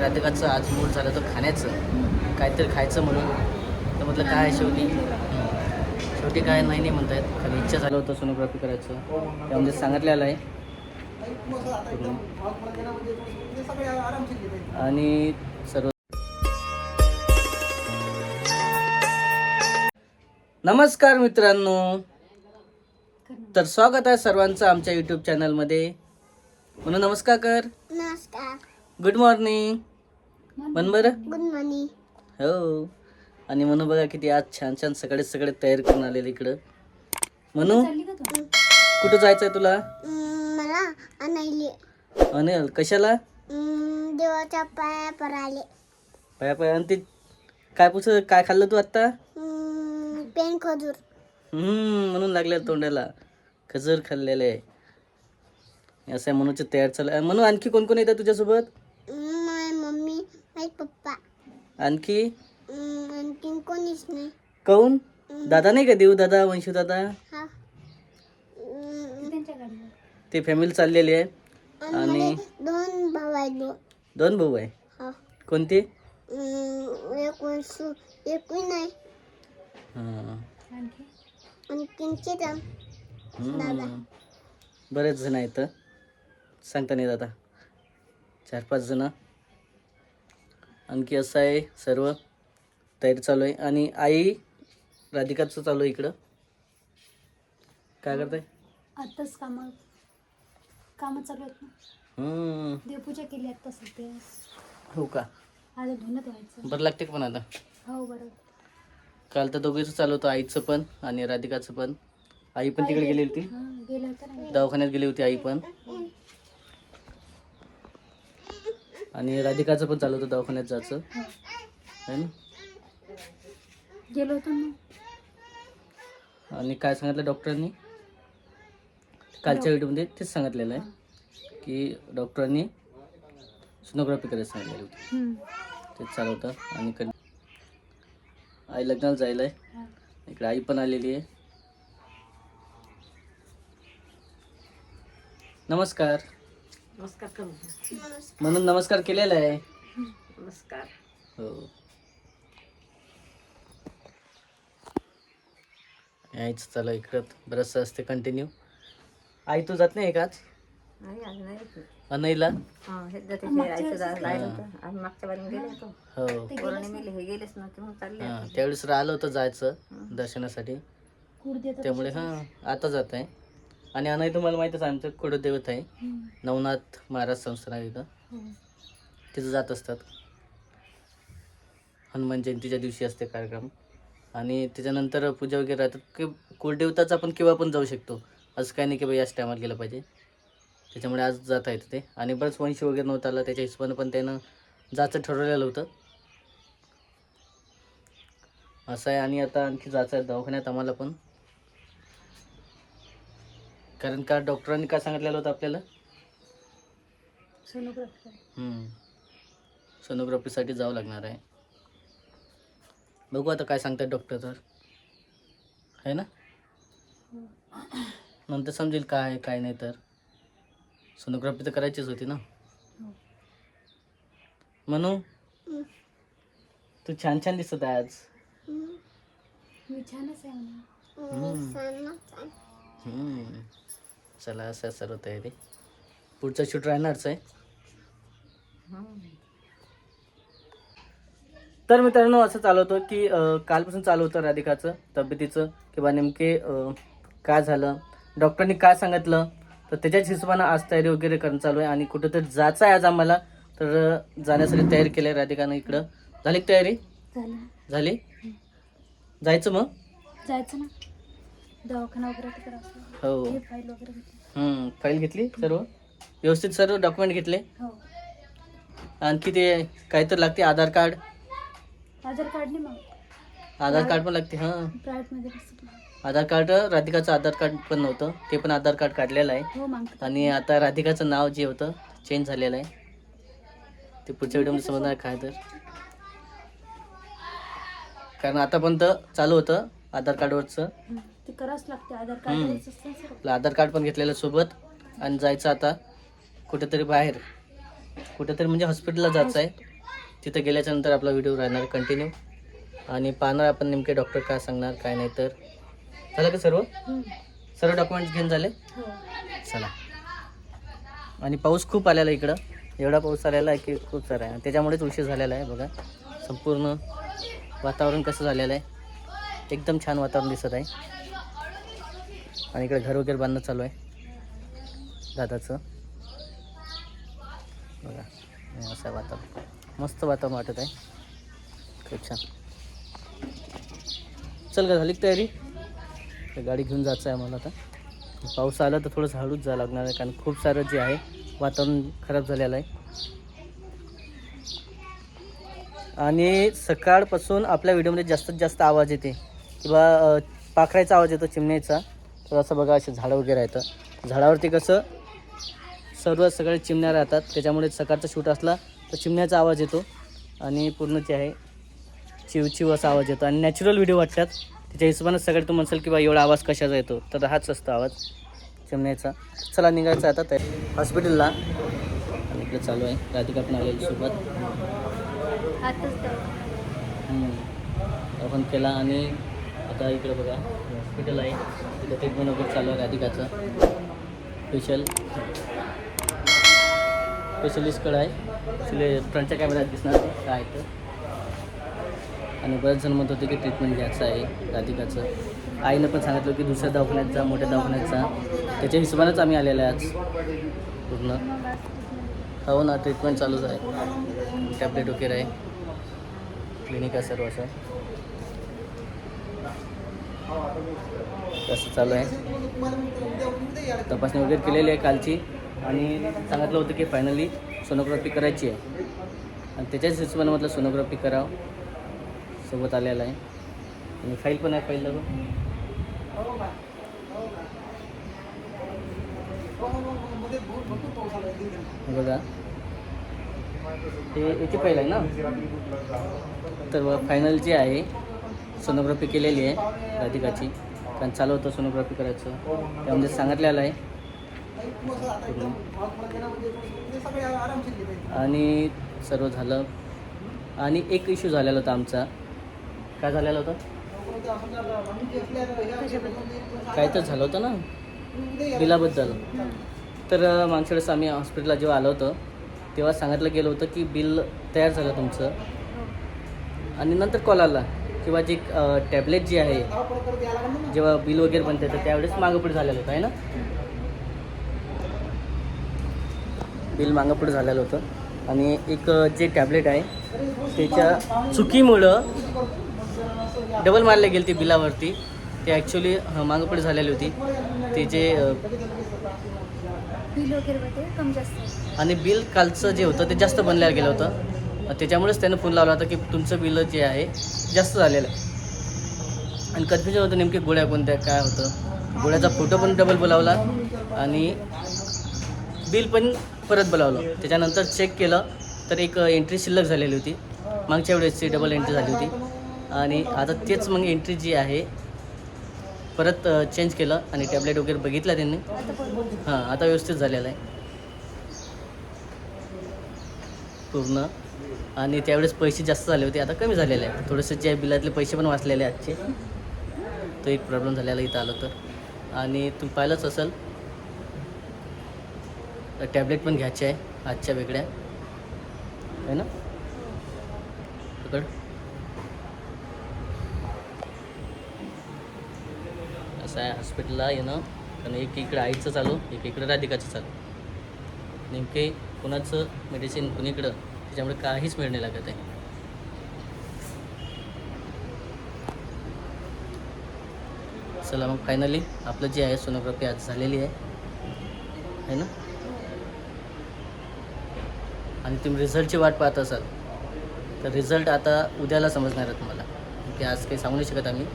राधिकाचं आज मूड झालं तर खाण्याचं. काहीतरी खायचं म्हणून. तर म्हटलं काय शेवटी? शेवटी काय नाही नाही म्हणतायत. खाली इच्छा झालं होतं सोनोग्राफी करायचं. त्यामध्ये सांगितलेलं आहे. आणि सर्व नमस्कार मित्रांनो. तर स्वागत आहे सर्वांचं आमच्या यूट्यूब चॅनलमध्ये म्हणून नमस्कार कर. नमस्कार. गुड मॉर्निंग म्हण बरं. Good morning. हो. आणि म्हणून बघा किती आज छान छान सगळे सगळे तयार करून आलेले इकडं. म्हणू कुठं जायचं आहे तुला? मला अनायली अनिल कशाला? देवाच्या पाया पर आले पाया पाया आणि ते काय पुस काय खाल्लं तू आत्ता? अं, पेन खजूर. हम्म म्हणून लागल्या तोंडाला. खजूर खाल्लेले. आहे असं आहे म्हणूनची तयार चालू आहे. म्हणून आणखी कोण कोण येतं तुझ्यासोबत? पप्पा. आणखी? अं, आणखीन कोणीच नाही. काऊन? दादा नाही का देऊ दादा वंशू दादा? हा. अं, ते फॅमिली चाललेली आहे. आणि आणि मला दोन भाऊ आहेत दोन दोन भाऊ आहे? हा. कोणते? अं, एक वर्ष एकही नाही हां. हम्म. बरेच जण आहेत सांगता नाही दादा. चार पाच जण. आणखी असं आहे सर्व तयारी चालू आहे. आणि आई राधिकाचं चालू आहे इकडं. काय करताय? आताच काम कामं चालू आहेत ना. हम्म. देवपूजा केली आता सध्या. हो का? आज धुणं धुवायचं. बरं लागते का पण आता? हो बरोबर. काल तर दोघीचं चालू होतं आईचं पण आणि राधिकाचं पण. आई पण तिकडे गेली होती. हां गेलं होतं ना. दवाखान्यात गेली होती आई पण. आणि राधिकाचं पण चालू होतं दवाखान्यात जायचं. है ना? गेलो होतो ना. आणि काय सांगितलं डॉक्टरांनी? कालच्या व्हिडिओमध्ये तेच सांगितलेलं आहे की डॉक्टरांनी सोनोग्राफी करायला सांगितलेली होती. तेच चालू होतं आणि कधी आई लग्नाला जायला आहे. इकडे आई पण आलेली आहे. नमस्कार. नमस्कार करू. म्हणून नमस्कार केलेला आहे. नमस्कार. हो. यायचं चालू इकडं. बरंचसं असते कंटिन्यू आई तू जात नाही का आज? नाही आज नाही येत. अनईला? हा हे जाते ते राहायचं जा- राहिलं होतं. आम्ही मागच्या बाजून गेलो होतो. हो. पौर्णिमेला हे गेलेच नव्हते मग चालले हां त्यावेळेस राहिलं होतं जायचं दर्शनासाठी. त्यामुळे हां आता जात आहे आणि अनई तुम्हाला माहीतच आहे, आमचं कुलदैवत आहे. नवनाथ महाराज संस्थान आहे इथं. हो. तिथं जात असतात. हनुमान जयंतीच्या दिवशी असते कार्यक्रम. आणि त्याच्यानंतर पूजा वगैरे राहतात. की कुलदेवताचा आपण केव्हा पण जाऊ शकतो. असं काही नाही की बाई याच टायमाला गेलं पाहिजे. त्याच्यामुळे आज जात आहेत ते. आणि बरंच वंश वगैरे नव्हतं आलं. त्याच्या हिशोबानं पण त्यानं जायचं ठरवलेलं होतं. असं आहे. आणि आता आणखी जायचं आहे दवाखान्यात आम्हाला पण. कारण का डॉक्टरांनी काय सांगितलेलं होतं आपल्याला? सोनोग्राफी. हम्म. सोनोग्राफीसाठी जावं लागणार आहे. बघू आता काय सांगतात डॉक्टर तर. आहे ना? नंतर समजेल काय आहे काय नाही तर. सोनोग्राफी तर करायचीच होती ना? हो. म्हणू तू छान छान दिसत आहे आज. मी छानच आहे म्हणा. मी सांगत आहे. हम्म. चला असं सर्व तयारी पुढचा शूट राहणारच आहे. तर मित्रांनो असं चालू होतं की कालपासून चालू होतं राधिकाचं तब्येतीचं किंवा नेमके काय झालं डॉक्टरांनी काय सांगितलं तर त्याच्याच हिशोबानं आज तयारी वगैरे करणं चालू आहे आणि कुठं तर जायचं आहे आज आम्हाला तर जाण्यासाठी तयारी केली आहे राधिकानं इकडं. झाली का तयारी? झालं. झाली? जायचं मग? जायचं ना. दवाखाना वगैरे तिकडे असं हो. हे फाईल वगैरे घेतली. हम्म, फाईल घेतली सर्व? व्यवस्थित सर्व डॉक्युमेंट घेतले? हो. आणखी ते काय तर लागते आधार कार्ड? आधार कार्ड नाही मग. आधार कार्ड पण लागते हां. प्रायव्हेटमध्ये कसं आधार कार्ड राधिकाचं आधार कार्ड पण नव्हतं. ते पण आधार कार्ड काढलेलं आहे. हो मागतात आणि आता राधिकाचं नाव जे होतं चेंज झालेलं आहे. ते पुढच्या व्हिडिओमध्ये समजणार काय तर. कारण आतापर्यंत चालू होतं. आधार कार्डवरचं. ते करावंच लागते आधार कार्ड हम्म. आपलं आधार पण घेतलेलं सोबत. आणि जायचं आता कुठेतरी बाहेर. कुठेतरी म्हणजे हॉस्पिटलला जायचं आहे तिथं गेल्याच्यानंतर आपला व्हिडिओ राहणार कंटिन्यू आणि पाहणार आपण नेमके डॉक्टर काय सांगणार काय नाही तर. झालं का सर्व? सर्व डॉक्युमेंट्स घेऊन झाले? हो. चला. आणि पाऊस खूप आलेला आहे इकडं. एवढा पाऊस आलेला आहे की खूप सारा आहे. त्याच्यामुळेच उशीर झालेला आहे बघा. संपूर्ण वातावरण कसं झालेलं आहे. एकदम छान वातावरण दिसत आहे. आणि इकडे घर वगैरे बांधणं चालू आहे. दादाचं. बघा असं आहे वातावरण. मस्त वातावरण वाटत आहे. खूप छान. चल का झाली तयारी? तर गाडी घेऊन जायचं आहे आम्हाला आता. पाऊस आला तर थोडंसं हळूच जावं लागणार आहे कारण खूप सारं जे आहे वातावरण खराब झालेलं आहे. आणि सकाळपासून आपल्या व्हिडिओमध्ये जास्तीत जास्त आवाज येते. किंवा अ, पाखराचा आवाज येतो चिमण्याचा तर असं बघा असे झाडं वगैरे आहेत. झाडावरती कसं सर्व सगळे चिमण्या राहतात. त्याच्यामुळे सकाळचा शूट असला तर चिमण्याचा आवाज येतो. आणि पूर्ण जे आहे चिव चिव असा आवाज येतो. आणि नॅचरल व्हिडिओ वाटतात. त्याच्या हिशोबानं सगळे तू म्हणसाल की बा एवढा आवाज कशाचा येतो? तर हाच असतो आवाज चिमण्याचा. चला निघायचं आता त्या हॉस्पिटलला आणि इकडे चालू आहे. राधिका पण आलेली सोबत. आपण केला आणि आता इकडे बघा हॉस्पिटल आहे. तिथं ट्रीटमेंट वगैरे चालू आहे राधिकाचं. स्पेशल स्पेशलिस्टकडं आहे. तिथे फ्रंटच्या कॅमेऱ्यात दिसणार काय आहे तर. आणि बरेच जण म्हणत होते की ट्रीटमेंट घ्यायचं आहे राधिकाचं. आईनं पण सांगितलं की दुसऱ्या दवाखान्यात जा मोठ्या दवाखान्यात जा. त्याच्या हिशोबानेच आम्ही आलेलो आहे आज. पूर्ण. हो ना ट्रीटमेंट चालूच आहे. टॅबलेट वगैरे आहे. क्लिनिक आहे सर्व असं. कसं चालू आहे. तपासणी वगैरे केलेली आहे कालची. आणि सांगितलं होतं की फायनली सोनोग्राफी करायची आहे. आणि त्याच्याच हिशोबाने म्हटलं सोनोग्राफी करावं. सोबत आलेला आहे. आणि फाईल पण आहे फाईल दाखव बघा. हे याची फाईल आहे ना? तर फायनल जे आहे सोनोग्राफी केलेली आहे राधिकाची. कारण चालू होतं सोनोग्राफी करायचं. त्यामध्ये सांगितलेलं आहे. आणि सर्व झालं. आणि एक इश्यू झालेला होता आमचा. काय झालेला होता? काय तर झालं होतं ना? बिलाबद्दल. तर अं, मागच्या वेळेस आम्ही हॉस्पिटलला जेव्हा आलो होतो तेव्हा सांगितलं गेलं होतं की बिल तयार झालं तुमचं. आणि नंतर कॉल आला. किंवा जे टॅबलेट जी आहे जेव्हा बिल वगैरे बनते तर त्यावेळेस मागं पुढे झालेलं होतं आहे ना? बिल मागं पुढे झालेलं होतं. आणि एक जे टॅबलेट आहे त्याच्या चुकीमुळं डबल मारले गेले ती बिलावरती. ते ॲक्च्युली मागं पुढे झालेली होती. ते जे आणि बिल कालचं जे होतं ते जास्त बनल्याला गेलं होतं. त्याच्यामुळेच त्यानं फोन लावला होता की तुमचं बिल जे आहे जास्त झालेलं आहे. आणि कन्फ्युजन होतं नेमकी गोळ्या कोणत्या काय होतं. गोळ्याचा फोटो पण डबल बोलावला आणि बिल पण परत बोलावलं. त्याच्यानंतर चेक केलं तर एक एंट्री शिल्लक झालेली होती. मागच्या वेळेसची डबल एंट्री झाली होती. आणि आता तेच मग एंट्री जी आहे परत चेंज केलं आणि टॅबलेट वगैरे बघितला त्यांनी. हां आता व्यवस्थित झालेलं आहे. पूर्ण. आणि त्यावेळेस पैसे जास्त झाले होते आता कमी झालेले आहे थोडेसे जे बिलातले पैसे पण वाचलेले आहे आजचे. तो एक प्रॉब्लेम झालेला इथं आलं तर आणि तुम्ही पाहिलंच असेल टॅबलेट पण घ्यायचे आहे आजच्या वेगळ्या. आहे ना? पकड. असं आहे हॉस्पिटलला येणं. कारण एक इकडं आईचं चालू एक इकडं राधिकाचं चालू. नेमके कुणाचं मेडिसिन कुणीकडं त्याच्यामुळे काहीच मिळ नाही लागत आहे. चला मग फायनली आपलं जे आहे सोनोग्राफी आज झालेली आहे. है ना? आणि तुम्ही रिझल्टची वाट पाहत असाल तर रिझल्ट आता उद्याला समजणार आहे तुम्हाला. की आज काही सांगू नाही शकत आम्ही.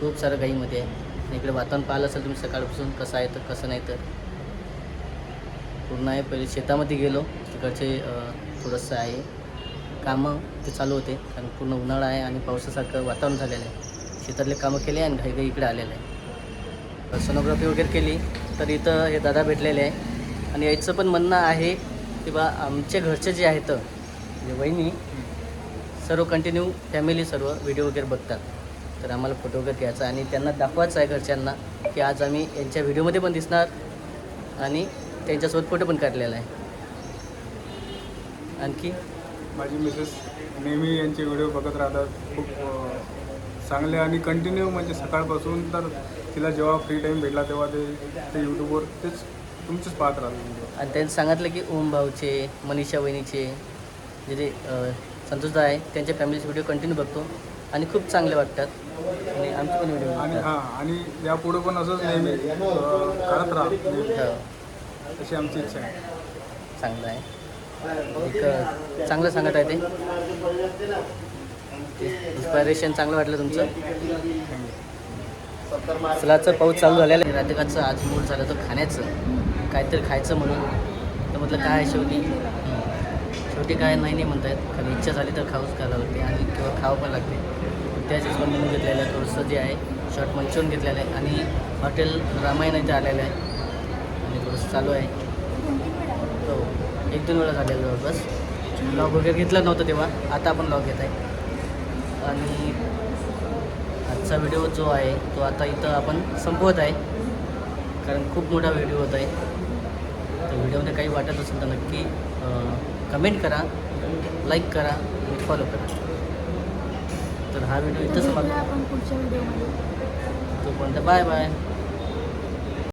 खूप सारं गाईमध्ये आहे. आणि इकडे वातावरण पाहिलं असेल तुम्ही सकाळपासून कसं आहे तर कसं नाही तर. पूर्ण आहे. पहिले शेतामध्ये गेलो. तिकडचे थोडंसं आहे. कामं ते चालू होते. कारण पूर्ण उन्हाळा आहे आणि पावसासारखं वातावरण झालेलं आहे. शेतातले कामं केले आणि घाई घाई इकडे आलेलं आहे. सोनोग्राफी वगैरे केली. तर इथं हे दादा भेटलेले आहे. आणि याचं पण म्हणणं आहे की बा आमच्या घरचे जे आहेत म्हणजे वहिनी सर्व कंटिन्यू फॅमिली सर्व व्हिडिओ वगैरे बघतात. तर आम्हाला फोटो वगैरे घ्यायचा आणि त्यांना दाखवायचं आहे घरच्यांना की आज आम्ही यांच्या व्हिडिओमध्ये पण दिसणार. आणि त्यांच्यासोबत फोटो पण काढलेला आहे. आणखी? माझी मिसेस नेहमी यांचे व्हिडिओ बघत राहतात. खूप चांगले आणि कंटिन्यू म्हणजे सकाळपासून तर तिला जेव्हा फ्री टाईम भेटला तेव्हा ते ते यूट्यूबवर तेच तुमचेच पाहत राहतात. आणि त्यांनी सांगितलं की ओम भाऊचे मनीषा वहिनीचे जे जे संतोषदा आहे त्यांच्या फॅमिलीचे व्हिडिओ कंटिन्यू बघतो आणि खूप चांगले वाटतात. आणि आमचे पण व्हिडिओ आणि हां आणि यापुढे पण असंच नेहमी करत राहा. नेहमी. हो. अशी आमची इच्छा आहे. चांगलं आहे. एक चांगलं सांगत आहे ते. इन्स्पायरेशन चांगलं वाटलं तुमचं. फुलाचं पाऊस चालू झालेला आहे. राधिकाचं आज मूड झालं तर खाण्याचं. काहीतरी खायचं म्हणून. तर म्हटलं काय शेवटी? शेवटी काय नाही नाही म्हणतायत. कारण इच्छा झाली तर खाऊच खायला लागते आणि किंवा खावं पण लागते. त्याच हिशोबाने घेतलेलं आहे. थोडंसं जे आहे शॉर्ट मंचून घेतलेलं आहे. आणि हॉटेल रामायण इथे आलेलं आहे. थोडंसं चालू आहे. हो एक दोन वेळा झालेलं जवळपास लॉग वगैरे घेतलं नव्हतं तेव्हा. आता आपण लॉग घेत आहे. आणि आजचा व्हिडिओ जो आहे तो आता इथं आपण संपवत आहे. कारण खूप मोठा व्हिडिओ होत आहे. तर व्हिडिओमध्ये काही वाटत असेल तर नक्की कमेंट करा लाईक करा आणि फॉलो करा. तर हा व्हिडिओ इथं समाप्त. आपण पुढच्या व्हिडिओमध्ये तोपर्यंत बाय बाय